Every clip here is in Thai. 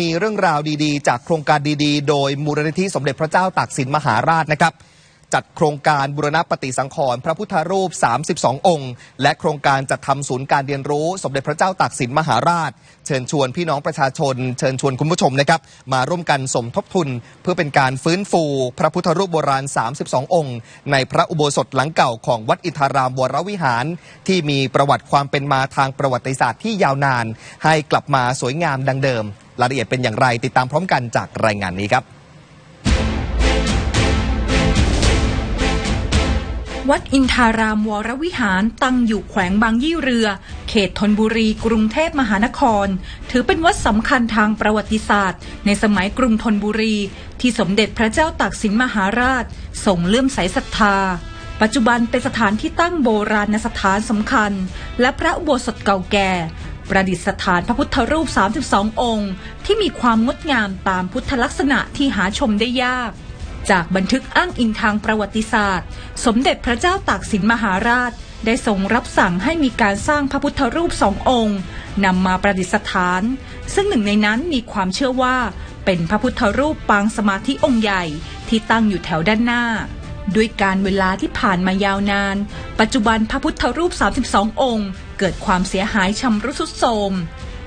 มีเรื่องราวดีๆ จากโครงการดีๆ โดยมูลนิธิสมเด็จพระเจ้าตากสินมหาราชนะครับ จัดโครงการบุรณปฏิสังขรณ์พระพุทธรูป 32 องค์ และโครงการจัดทำศูนย์การเรียนรู้ สมเด็จพระเจ้าตากสินมหาราช เชิญชวนพี่น้องประชาชน เชิญชวนคุณผู้ชมนะครับ มาร่วมกันสมทบทุน เพื่อเป็นการฟื้นฟู พระพุทธรูปโบราณ 32 องค์ ในพระอุโบสถหลังเก่าของวัดอินทารามวรวิหาร ที่มีประวัติความเป็นมาทางประวัติศาสตร์ที่ยาวนาน ให้กลับมาสวยงามดังเดิม รายละเอียดเป็นอย่างไรติดตามพร้อมกันจากรายงานนี้ครับ วัดอินทารามวรวิหารตั้งอยู่แขวงบางยี่เรือ เขตธนบุรีกรุงเทพมหานคร ถือเป็นวัดสำคัญทางประวัติศาสตร์ ในสมัยกรุงธนบุรี ที่สมเด็จพระเจ้าตากสินมหาราชทรงเลื่อมใสศรัทธา ปัจจุบันเป็นสถานที่ตั้งโบราณสถานสำคัญ และพระอุโบสถเก่าแก่ ประดิษฐานพระพุทธรูป 32 องค์ ที่มีความงดงามตามพุทธลักษณะที่หาชมได้ยาก จากบันทึกอ้างอิงทางประวัติศาสตร์ สมเด็จพระเจ้าตากสินมหาราช ได้ทรงรับสั่งให้มีการสร้างพระพุทธรูปสององค์นำมาประดิษฐาน ซึ่งหนึ่งในนั้นมีความเชื่อว่า เป็นพระพุทธรูปปางสมาธิองค์ใหญ่ที่ตั้งอยู่แถวด้านหน้า ด้วยการเวลาที่ผ่านมายาวนาน ปัจจุบันพระพุทธรูป 32 องค์ เกิดความเสียหายชำรุดทรุดโทรม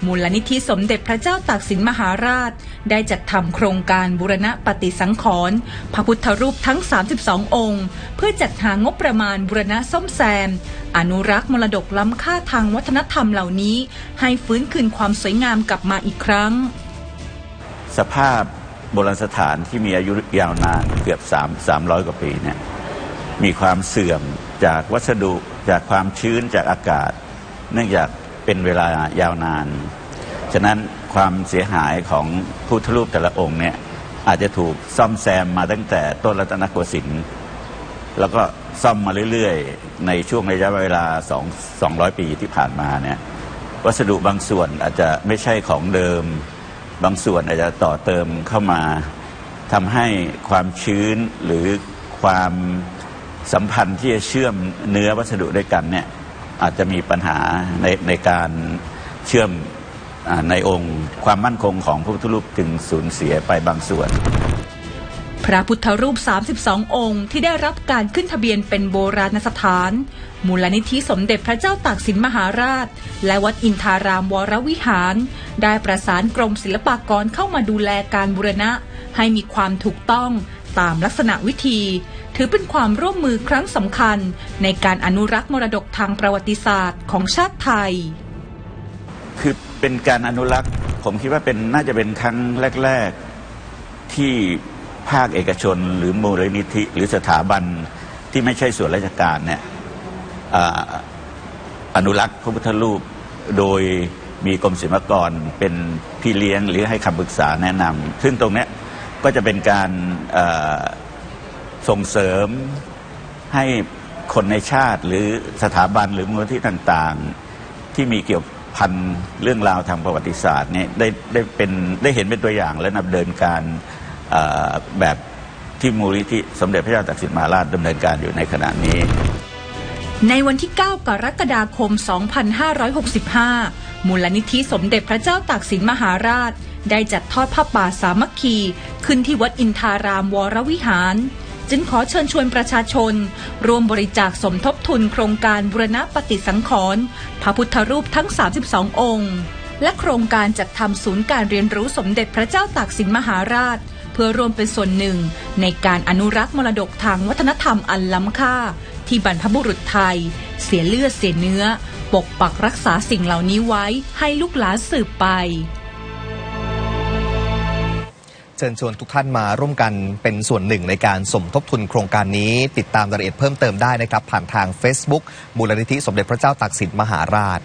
มูลนิธิสมเด็จพระเจ้าตากสินมหาราช ได้จัดทำโครงการบูรณะปฏิสังขรณ์พระพุทธรูปทั้ง 32 องค์ เพื่อจัดหางบประมาณบูรณะซ่อมแซม อนุรักษ์มรดกล้ำค่าทางวัฒนธรรมเหล่านี้ ให้ฟื้นคืนความสวยงามกลับมาอีกครั้ง สภาพโบราณสถานที่มีอายุยาวนานเกือบ 3 300 กว่าปีเนี่ยมีความเสื่อมจากวัสดุจากความชื้นจากอากาศ เนื่องจาก เป็นเวลายาวนาน ฉะนั้นความเสียหายของพุทธรูปแต่ละองค์เนี่ยอาจจะถูกซ่อมแซมมาตั้งแต่ต้นรัตนโกสินทร์แล้วก็ซ่อมมาเรื่อยๆ ในช่วงระยะเวลา 2 200 ปีที่ผ่านมาเนี่ยวัสดุบางส่วนอาจจะไม่ใช่ของเดิม บางส่วนอาจจะต่อเติมเข้ามาทำให้ความชื้นหรือความสัมพันธ์ที่จะเชื่อมเนื้อวัสดุด้วยกันเนี่ย อาจจะมีปัญหาในในการเชื่อมอในองค์ความมั่นคงของพระพุทธรูปจึงสูญเสียไปบางส่วน พระพุทธรูป 32 องค์ที่ได้รับการขึ้นทะเบียนเป็นโบราณสถาน มูลนิธิสมเด็จพระเจ้าตากสินมหาราช และวัดอินทารามวรวิหาร ได้ประสานกรมศิลปากรเข้ามาดูแลการบูรณะ ให้มีความถูกต้อง ตามลักษณะวิธี ถือเป็นความร่วมมือครั้งสำคัญ ในการอนุรักษ์มรดกทางประวัติศาสตร์ของชาติไทย คือเป็นการอนุรักษ์ผมคิดว่าเป็นน่าจะเป็นครั้งแรก ๆ ที่ภาคเอกชน หรือมูลนิธิหรือสถาบันที่ไม่ใช่ส่วนราชการเนี่ยออนุรักษ์พระพุทธรูปโดยมีกรมศิลปากรเป็นพี่เลี้ยงหรือให้คำปรึกษาแนะนำซึ่งตรงนี้ ก็จะเป็นการส่งเสริมให้คนในชาติหรือสถาบันหรือมูลนิธิต่างๆ ที่มีเกี่ยวพันเรื่องราวทางประวัติศาสตร์เนี่ยได้ได้เป็นได้เห็นเป็นตัวอย่างและดำเนินการแบบที่มูลนิธิสมเด็จพระเจ้าตากสินมหาราชดำเนินการอยู่ในขณะนี้ ในวันที่ 9 กรกฎาคม 2565 มูลนิธิสมเด็จพระเจ้าตากสินมหาราช ได้จัดทอดผ้าป่าสามัคคี ขึ้นที่วัดอินทารามวรวิหาร จึงขอเชิญชวนประชาชน ร่วมบริจาคสมทบทุนโครงการบุรณปฏิสังขรณ์พระพุทธรูปทั้ง 32 องค์ และโครงการจัดทำศูนย์การเรียนรู้สมเด็จพระเจ้าตากสินมหาราช เพื่อร่วมเป็นส่วนหนึ่ง ในการอนุรักษ์มรดกทางวัฒนธรรมอันล้ำค่า ที่บรรพบุรุษไทย เสียเลือดเสียเนื้อ ปกปักรักษาสิ่งเหล่านี้ไว้ให้ลูกหลานสืบไป เชิญชวนทุกท่านมาร่วมกันเป็นส่วนหนึ่งในการสมทบทุนโครงการนี้ ติดตามรายละเอียดเพิ่มเติมได้นะครับ ผ่านทาง Facebook มูลนิธิสมเด็จพระเจ้าตากสินมหาราช